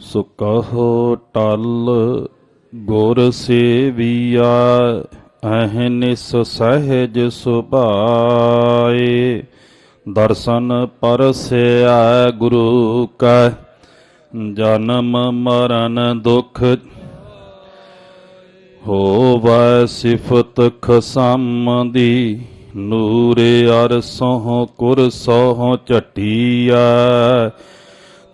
ਸੋ ਟਲ ਗੁਰ ਸੇਵੀਆ ਅਹਨਿਸ ਸਹਿਜ ਸੁਭਾਏ। ਦਰਸ਼ਨ ਪਰਸਿਆ ਗੁਰੂ ਕਾ, ਜਨਮ ਮਰਨ ਦੁਖ ਹੋਵੈ ਸਿਫਤ ਖਸਮ ਦੀ ਨੂਰ ਅਰਸੋਂ ਕੁਰਸੋਂ ਚਟੀਆ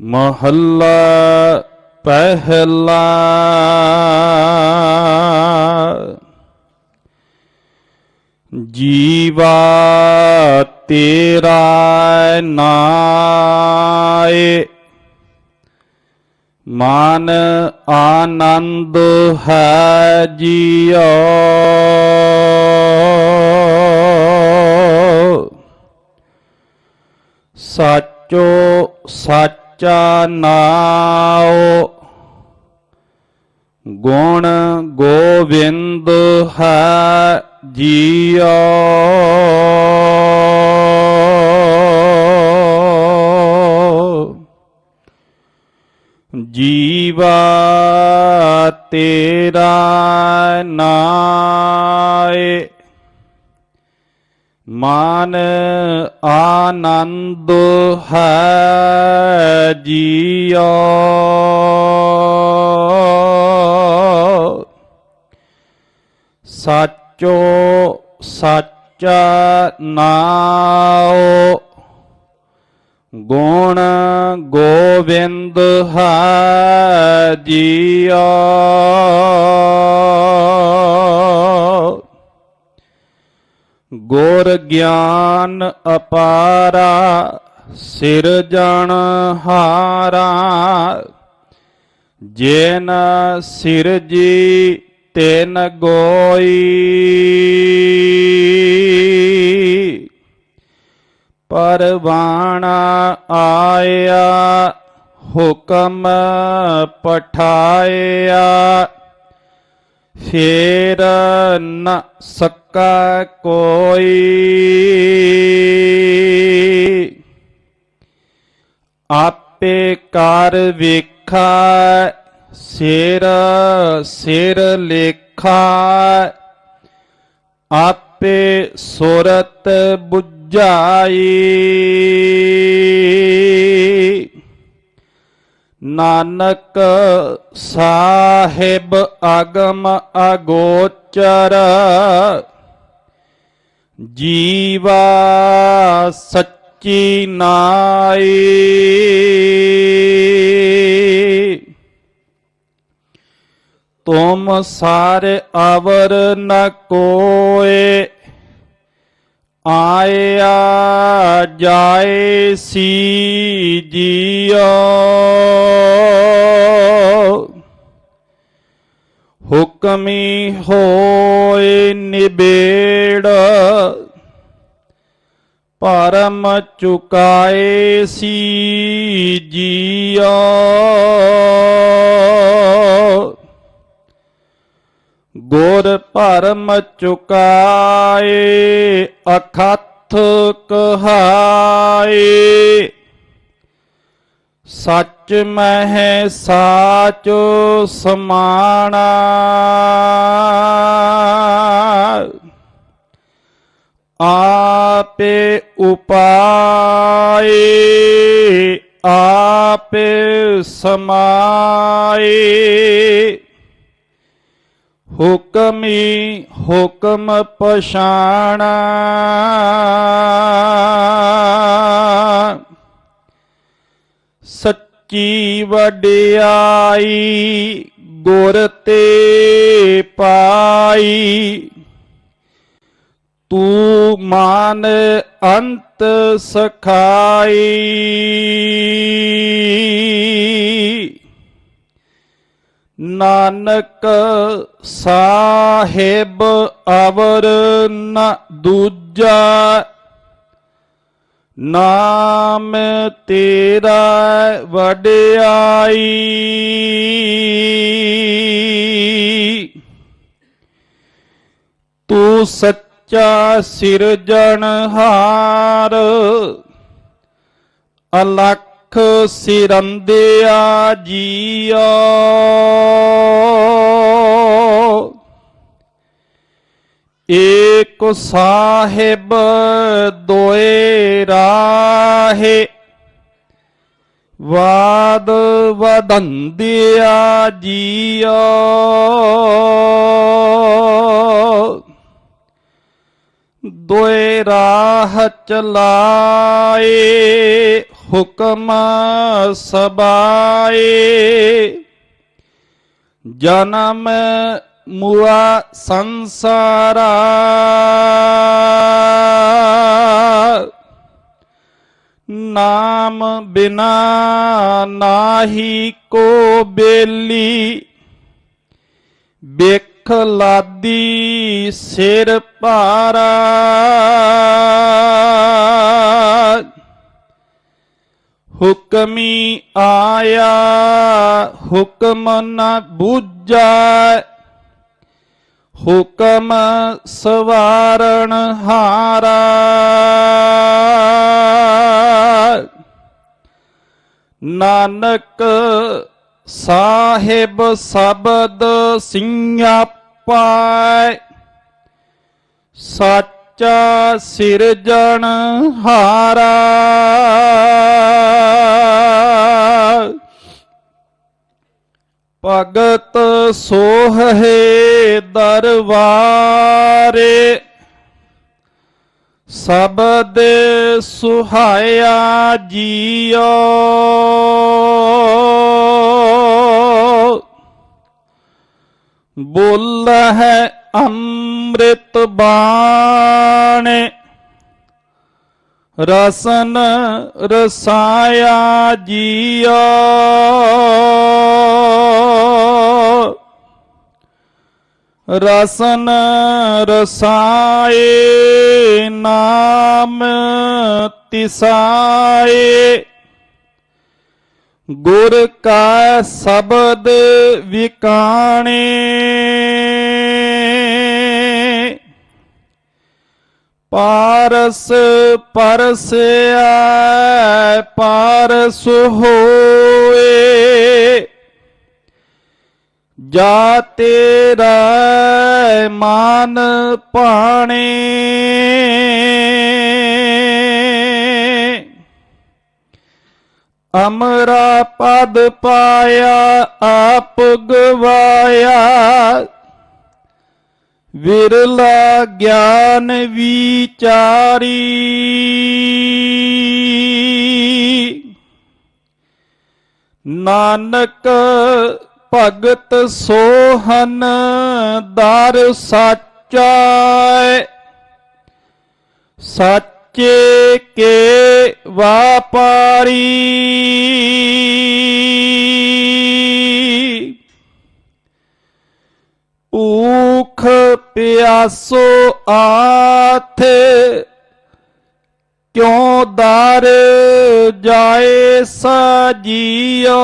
ਮਹੱਲਾ ਪਹਿਲਾ। ਜੀਵਾ ਤੇਰਾ ਨਾਏ। ਮਨ ਆਨੰਦ ਹੈ ਜੀਓ। ਸਾਚੋ ਸਾਚਾ ਨਾਉ। ਗੁਣ ਗੋਵਿੰਦ ਹੈ ਜੀਓ ਜੀਵਾ ਤੇਰਾ ਨਾਏ। ਮਨ ਆਨੰਦ ਹੈ ਜੀਓ। ਸਾਚੋ ਸਾਚਾ ਨਾਉ ਗੁਣ ਗੋਵਿੰਦ ਹੈ ਜੀਓ। ਗੁਰ ਗਿਆਨ ਅਪਾਰਾ ਸਿਰਜਣ ਹਾਰਾ। ਜਿਨ ਸਿਰਜੀ ਤਿਨ ਗੋਈ। ਪਰਵਾਣਾ ਆਇਆ ਹੁਕਮ ਪਠਾਇਆ। ਫੇਰ ਨ ਸਕਾ ਕੋਈ। ਆਪੇ ਕਰ ਵੇਖਾ ਸਿਰ ਸਿਰ ਲੇਖਾ। ਆਪੇ ਸੁਰਤ 부ਝਾਈ ਨਾਨਕ ਸਾਹਿਬ ਅਗਮ ਅਗੋਚਰ ਜੀਵਾ ਸੱਚੀ ਨਾਈ। ਤੁਮ ਸਾਰੇ ਅਵਰ ਨ ਕੋਏ ਆਇਆ ਜਾਏ ਸੀ ਜੀਓ। ਹੁਕਮੀ ਹੋਏ ਨਿਬੇੜ ਪਰਮ ਚੁਕਾਏ ਸੀ ਜੀਓ। ਗੁਰ ਭਰਮ ਚੁਕਾਏ ਅਖਤ ਕਹਾਏ। ਸੱਚ ਮਹਿ ਸਾਚ ਸਮਾਣਾ। ਆਪੇ ਉਪਾਏ ਆਪੇ ਸਮਾਏ। ਹੁਕਮੀ ਹੁਕਮ ਪਛਾਣਾ। ਸੱਚੀ ਵਡਿਆਈ ਗੁਰ ਤੇ ਪਾਈ। ਤੂੰ ਮਾਨ ਅੰਤ ਸਖਾਈ। ਨਾਨਕ ਸਾਹਿਬ ਅਵਰ ਨ ਦੂਜਾ ਨਾਮ ਤੇਰਾ ਵਡਿਆਈ। ਤੂੰ ਸੱਚਾ ਸਿਰਜਣਹਾਰ ਅਲਖ ਸਿਰੰਦਿਆ ਜੀਆ ਏਕ ਸਾਹਿਬ ਦੋਏ ਰਾਹੇ ਵਾਦ ਵਦੰਦਿਆ ਜੀਓ। ਦੋਏ ਰਾਹ ਚਲਾਏ ਹੁਕਮ ਸਬਾਏ। ਜਨਮ ਮੁਆ ਸੰਸਾਰਾ। ਨਾਮ ਬਿਨਾ ਨਾਹੀ ਕੋ ਬੇਲੀ। ਬਿਖ ਲਾਦੀ ਸਿਰ ਭਾਰਾ ਹੁਕਮੀ ਆਇਆ ਹੁਕਮ ਨਾ ਬੂਝੈ। ਹੁਕਮ ਸਵਾਰਣ ਹਾਰਾ। ਨਾਨਕ ਸਾਹਿਬ ਸ਼ਬਦ ਸਿੰਘਾਪਾ ਸੱਚਾ ਸਿਰਜਣ ਹਾਰਾ। ਭਗਤ ਸੋਹੇ ਦਰਬਾਰੇ ਸਬਦ ਸੁਹਾਇਆ ਜੀਓ। ਬੋਲ ਹੈ ਅੰਮ੍ਰਿਤ ਬਾਣੇ ਰਸਨ ਰਸਾਇਆ ਜੀਓ ਰਸਨ ਰਸਾਏ ਨਾਮ ਤਿਸਾਏ। ਗੁਰ ਕਾ ਸ਼ਬਦ ਵਿਕਾਣੇ। ਪਾਰਸ ਪਰਸਿਆ ਪਾਰਸ ਹੋਏ। ਜਾ ਤੇਰਾ ਮਾਨ ਪਾਣੇ। ਅਮਰਾ ਪਦ ਪਾਇਆ ਆਪ ਗਵਾਇਆ। ਵਿਰਲਾ ਗਿਆਨ ਵਿਚਾਰੀ। ਨਾਨਕ ਭਗਤ ਸੋਹਨ ਦਰ ਸਾਚਾ ਸੱਚੇ ਕੇ ਵਾਪਾਰੀ। ਭੂਖ ਪਿਆਸੋ ਆਥੇ ਕਿਉ ਦਰ ਜਾਏ ਸਜੀਓ?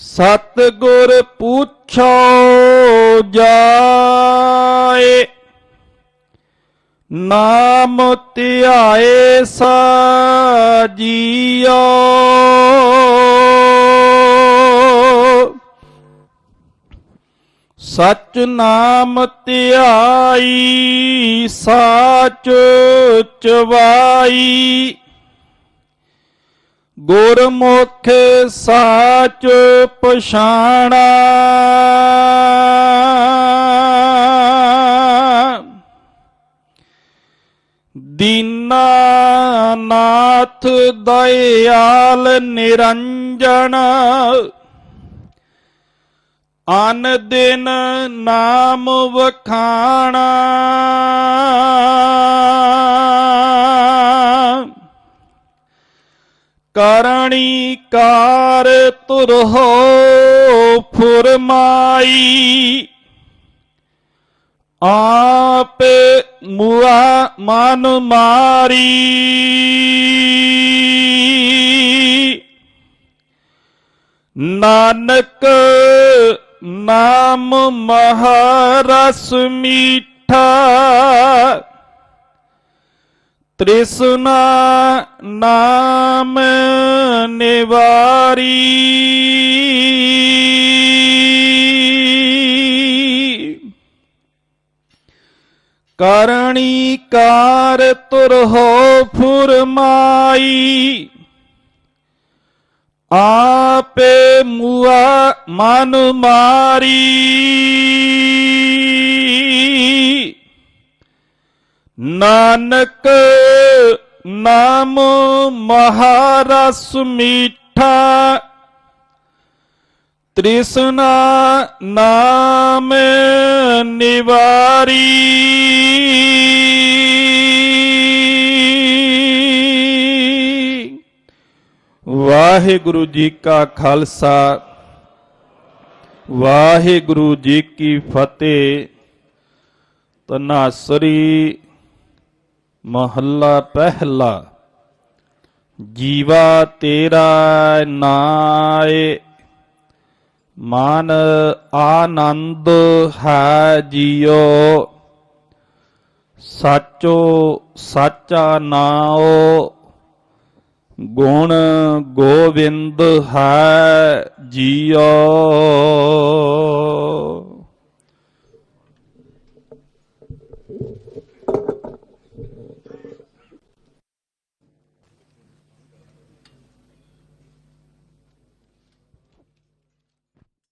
ਸਤ ਗੁਰ ਪੁੱਛੋ ਜਾਏ ਨਾਮ ਧਿਆਏ ਸਾਜੀਓ। ਸਚ ਨਾਮ ਧਿਆਈ ਸਾਚ ਚਵਾਈ ਗੁਰਮੁਖ ਸਾਚ ਪਛਾਣਾ। ਦੀਨਾਨਾਥ ਦਇਆਲ ਨਿਰੰਜਨ ਅਨ ਦਿਨ ਨਾਮ ਵਖਾਣਾ। ਕਰਣੀ ਕਾਰ ਤੁਰਹੋ ਫੁਰਮਾਈ। ਆਪ ਮੁਆ ਮਨ ਮਾਰੀ। ਨਾਨਕ ਨਾਮ ਮਹਾਰਸ ਮੀਠਾ। ਤ੍ਰਿਸ਼ਨਾ ਨਾਮ ਨਿਵਾਰੀ। ਕਰਣੀ ਕਾਰ ਤੁਰਹੋ ਫੁਰਮਾਈ। ਆਪੇ ਮੁਆ ਮਨ ਮਾਰੀ। ਨਾਨਕ ਨਾਮ ਮਹਾਰਸ ਮੀਠਾ। ਤ੍ਰਿਸ਼ਨਾ ਨਾਮ ਨਿਵਾਰੀ ਵਾਹਿਗੁਰੂ ਜੀ ਕਾ ਖਾਲਸਾ ਵਾਹਿਗੁਰੂ ਜੀ ਕੀ ਫਤਿਹ ਤਨਾਸਰੀ ਮਹੱਲਾ ਪਹਿਲਾ ਜੀਵਾ ਤੇਰਾ ਨਾਏ ਮਨ ਆਨੰਦ ਹੈ ਜੀਓ ਸਾਚੋ ਸਾਚਾ ਨਾਉ ਗੁਣ ਗੋਵਿੰਦ ਹੈ ਜੀਓ